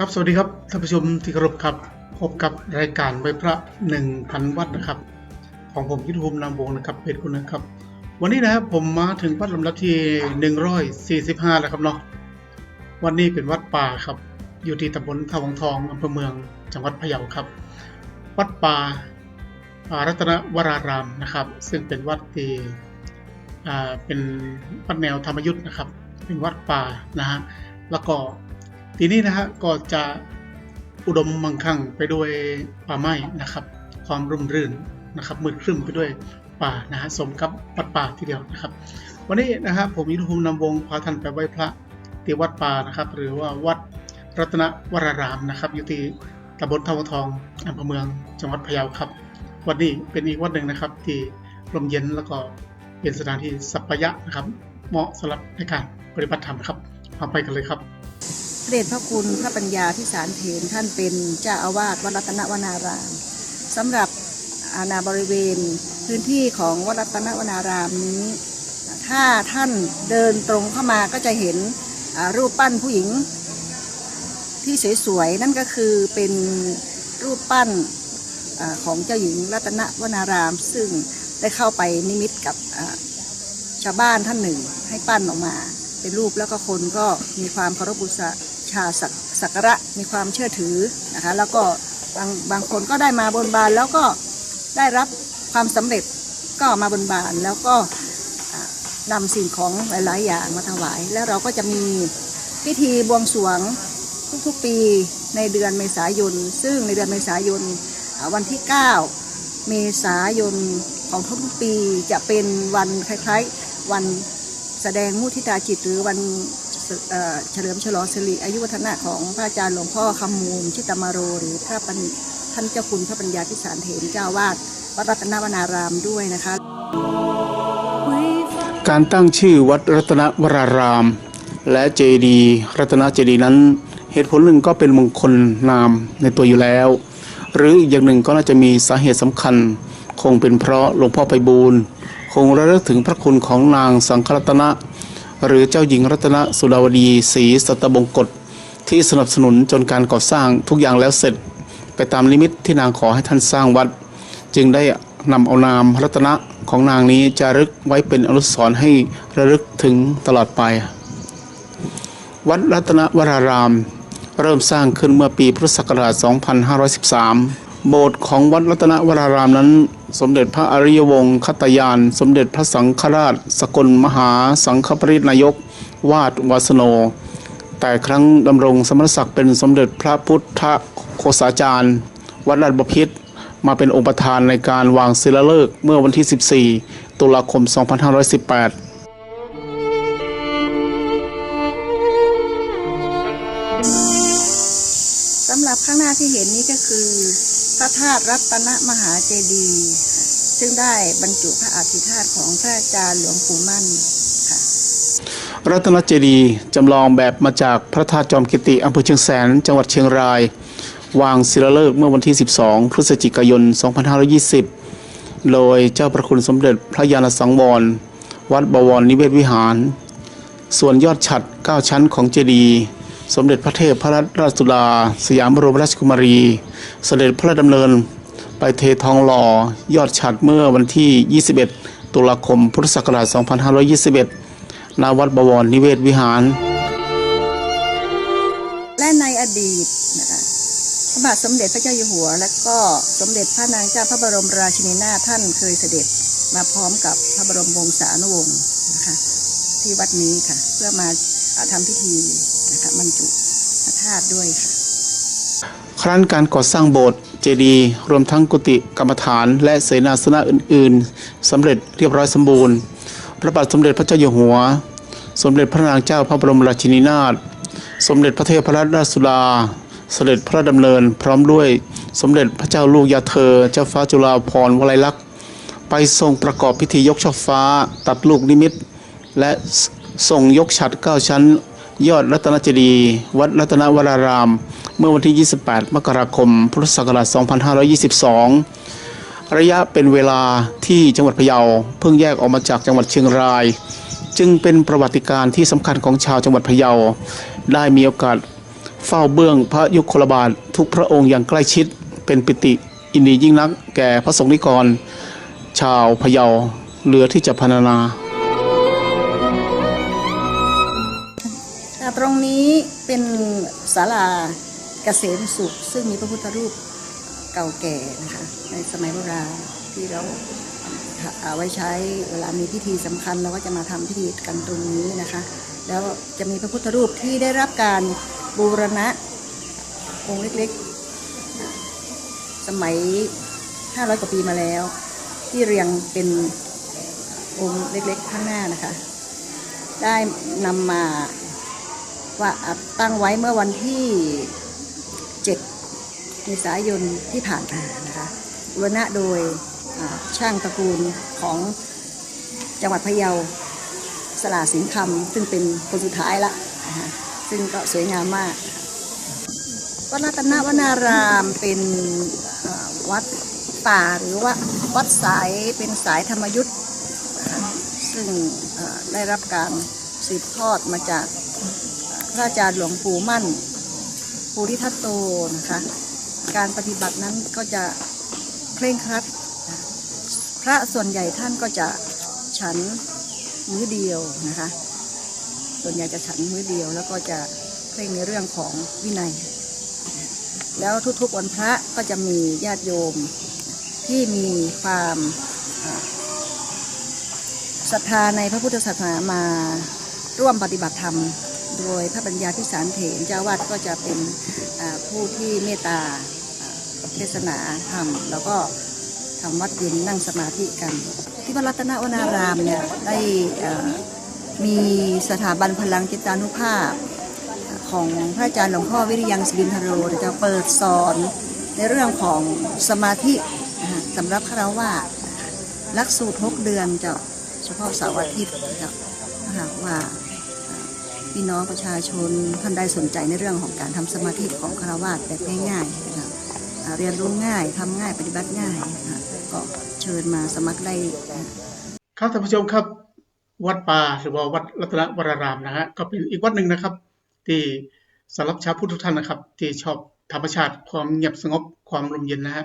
ครับสวัสดีครับท่านผู้ชมที่เคารพครับ พบกับรายการใบพระ 1,000 วัดนะครับ ของผมยุทธภูมินามวงศ์นะครับเพจคุณนะครับ วันนี้นะครับผมมาถึงวัดลำดับที่ 145 แล้วครับเนาะวันนี้เป็นวัดป่าครับ อยู่ที่ตำบลท่าวังทองอำเภอเมืองจังหวัดพะเยาครับ วัดป่ารัตนวรารามนะครับ ซึ่งเป็นวัดที่เป็นวัดแนวธรรมยุทธ์นะครับ เป็นวัดป่านะฮะแล้วก็ ทีนี้นะฮะก็จะอุดมมังคังไปด้วยป่าไม้นะครับ ความร่มรื่นนะครับมืดครึ้มไปด้วยป่านะฮะสมกับวัดป่าทีเดียวนะครับ วันนี้นะฮะผมยุทธภูมินำวงพาท่านไปไหว้พระที่วัดป่านะครับ หรือว่าวัดรัตนวรารามนะครับ อยู่ที่ตำบลท่าวทองอำเภอเมืองจังหวัดพะเยาครับ วันนี้เป็นอีกวัดหนึ่งนะครับ ที่ลมเย็นแล้วก็เป็นสถานที่สัปปายะนะครับ เหมาะสำหรับในการปฏิบัติธรรมครับเอาไปกันเลยครับ เดชพระคุณพระปัญญาพิสารเถนท่านเป็นเจ้าอาวาสวัดรัตนวนารามสำหรับอาณาบริเวณพื้นที่ของวัดรัตนวนารามนี้ ถ้าท่านเดินตรงเข้ามาก็จะเห็นรูปปั้นผู้หญิงที่สวยๆนั่นก็คือเป็นรูปปั้นอของเจ้าหญิงรัตนวนาราม ซึ่งได้เข้าไปนิมิตกับชาวบ้านท่านหนึ่งให้ปั้นออกมา เป็นรูปแล้วก็คนก็มีความเคารพบูชา ชาสักสักระมีความเชื่อถือนะคะแล้วก็บางบางคนก็ได้มาบนบานแล้วก็ได้รับความสำเร็จก็มาบนบานแล้วก็อ่านำสิ่งของหลาย ๆ อย่างมาถวาย แล้วเราก็จะมีพิธีบวงสรวงทุก ๆ ปีในเดือนเมษายน ซึ่งในเดือนเมษายนวันที่ 9 เมษายนของทุกๆปีจะเป็นวันคล้าย ๆ วันแสดงมุทิตาจิตหรือวัน เฉลิมฉลองสิริอายุวัฒนะของพระอาจารย์หลวงพ่อคำมูล ชิตมาโร หรือพระปัญท่านเจ้าคุณพระปัญญาพิสารเถรเจ้าวาดวัดรัตนวนารามด้วยนะคะ การตั้งชื่อวัดรัตนวราราม และเจดีรัตนเจดีนั้น เหตุผลหนึ่งก็เป็นมงคลนามในตัวอยู่แล้ว หรืออีกอย่างหนึ่งก็น่าจะมีสาเหตุสำคัญ คงเป็นเพราะหลวงพ่อไปบูลย์คงระลึกถึงพระคุณของนางสังฆรัตนะ หรือเจ้าหญิงรัตนสุดาวดีศรีสัตบงกฎที่สนับสนุนจนการก่อสร้างทุกอย่างแล้วเสร็จ ไปตามลิมิตที่นางขอให้ท่านสร้างวัด จึงได้นำเอานามรัตนะของนางนี้จารึกไว้เป็นอนุสรณ์ให้ระลึกถึงตลอดไป วัดรัตนวราราม เริ่มสร้างขึ้นเมื่อปีพุทธศักราช 2513 โบสถ์ของวัดรัตนวรารามนั้น สมเด็จพระอริยวงศ์คตยาน สมเด็จพระสังฆราช สกลมหาสังฆปรินายก วาดวาสโน แต่ครั้งดำรงสมณศักดิ์เป็นสมเด็จพระพุทธโฆษาจารย์ วัดราชบพิตรมาเป็นองค์ประธานในการวางศิลาฤกษ์เมื่อวันที่ 14 ตุลาคม 2518สำหรับข้างหน้าที่เห็นนี้ก็คือ พระธาตุรัตนมหาเจดีย์ ซึ่งได้บรรจุพระอาธิธาตุของพระอาจารย์หลวงปู่มั่นค่ะ รัตนเจดีย์จำลองแบบมาจากพระธาตุจอมกิติอำเภอเชียงแสน จังหวัดเชียงราย วางศิลาฤกษ์เมื่อวันที่ 12 พฤศจิกายน 2520 โดยเจ้าประคุณสมเด็จพระยาณสังวร วัดบวรนิเวศวิหาร ส่วนยอดฉัด 9 ชั้นของเจดีย์สมเด็จพระเทพพระราชสุดาสยามบรมราชกุมารี เสด็จพระดำเนิน ไปเททองหล่อยอดฉัดเมื่อวันที่ 21 ตุลาคม พุทธศักราช 2521ณวัดบวรนิเวศวิหาร และในอดีตนะคะพระบาทสมเด็จพระเจ้าอยู่หัว และก็สมเด็จพระนางเจ้าพระบรมราชินีนาถท่านเคยเสด็จมาพร้อมกับพระบรมวงศานุวงศ์นะคะที่วัดนี้ค่ะ เพื่อมาอ่าทำพิธีนะคะบรรจุพระธาตุด้วยค่ะ ครั้นการก่อสร้างโบสถ์ เจดีย์รวมทั้งกุฏิกรรมฐานและเสนาสนะอื่น ๆสำเร็จเรียบร้อยสมบูรณ์ พระบาทสมเด็จพระเจ้าอยู่หัว สมเด็จพระนางเจ้าพระบรมราชินีนาถสมเด็จพระเทพรัตนราชสุดาเสด็จพระดำเนินพร้อมด้วยสมเด็จพระเจ้าลูกยาเธอ เจ้าฟ้าจุฬาภรณ์วลัยลักษณ์ ไปทรงประกอบพิธียกช่อฟ้า ตัดลูกนิมิต และส่งยกฉัดเก้าชั้น ยอดรัตนเจดีย์วัดรัตนวราราม เมื่อวันที่ 28 มกราคม พุทธศักราช 2522 ระยะเป็นเวลาที่จังหวัดพะเยาเพิ่งแยกออกมาจากจังหวัดเชียงราย จึงเป็นประวัติการณ์ที่สำคัญของชาวจังหวัดพะเยา ได้มีโอกาสเฝ้าเบื้องพระยุคลบาททุกพระองค์อย่างใกล้ชิด เป็นปิติอินดียิ่งนักแก่พระสงฆ์นิกร ชาวพะเยาเหลือที่จะพรรณนา ตรงนี้เป็นศาลาเกษมสุข ซึ่งมีพระพุทธรูปเก่าแก่นะคะในสมัยโบราณที่เราเอาไว้ใช้เวลามีพิธีสำคัญเราก็จะมาทำพิธีกันตรงนี้นะคะ แล้วจะมีพระพุทธรูปที่ได้รับการบูรณะองค์เล็กๆ สมัย 500 กว่าปีมาแล้ว ที่เรียงเป็นองค์เล็กๆ ข้างหน้านะคะ ได้นำมา ว่าตั้งไว้เมื่อวันที่ 7 เมษายนที่ผ่านมานะคะบูรณะโดยช่างตระกูลของจังหวัดพะเยาสลาสินคำซึ่งเป็นคนสุดท้ายละนะคะซึ่งก็สวยงามมากวัดรัตนวนารามเป็นวัดป่าหรือว่าวัดสายเป็นสายธรรมยุทธ์ซึ่งได้รับการสืบทอดมาจาก ระอาจารย์หลวงปู่มั่นภูริทัตโตนะคะ การปฏิบัตินั้นก็จะเคร่งครัด พระส่วนใหญ่ท่านก็จะฉันมื้อเดียวนะคะ ส่วนใหญ่จะฉันมื้อเดียว แล้วก็จะเคร่งในเรื่องของวินัย แล้วทุกๆวันพระก็จะมีญาติโยมที่มีความศรัทธาในพระพุทธศาสนามาร่วมปฏิบัติธรรม โดยพระปัญญาพิสารเถรเจ้าวาดก็จะเป็นผู้ที่เมตตาเทศนาธรรม แล้วก็ทำวัดเย็นนั่งสมาธิกัน ที่วัดรัตนวนารามเนี่ยได้มีสถาบันพลังจิตานุภาพของพระอาจารย์หลวงพ่อวิริยังสิรินทโรจะเปิดสอนในเรื่องของสมาธิสำหรับคารวะลักสูตร6เดือนจะเฉพาะเสาร์อาทิตย์จะว่า พี่น้องประชาชนท่านใดสนใจในเรื่องของการทำสมาธิของคารวะแบบง่ายๆนะคะเรียนรู้ง่ายทำง่ายปฏิบัติง่ายนะคะก็เชิญมาสมัครได้คะครับท่านผู้ชมครับ วัดป่าหรือว่าวัดรัตนวรารามนะฮะก็เป็นอีกวัดหนึ่งนะครับ ที่สำหรับชาวพุทธทุกท่านนะครับ ที่ชอบธรรมชาติความเงียบสงบความลมเย็นนะฮะ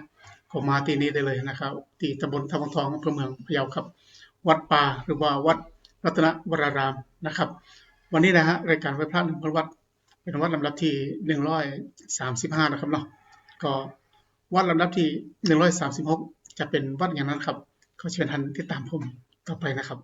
ก็มาที่นี้ได้เลยนะครับ ที่ตำบลทางทองอำเภอเมืองพะเยาครับ วัดป่าหรือว่าวัดรัตนวรารามนะครับ วันนี้นะฮะรายการไว้พระหนึ่งพันวัดเป็นวัดลำดับที่หนึ่งร้อยสามสิบห้านะครับเนาะก็วัดลำดับที่หนึ่งร้อยสามสิบหกจะเป็นวัดอย่างนั้นครับขอเชิญท่านติดตามผมต่อไปนะครับ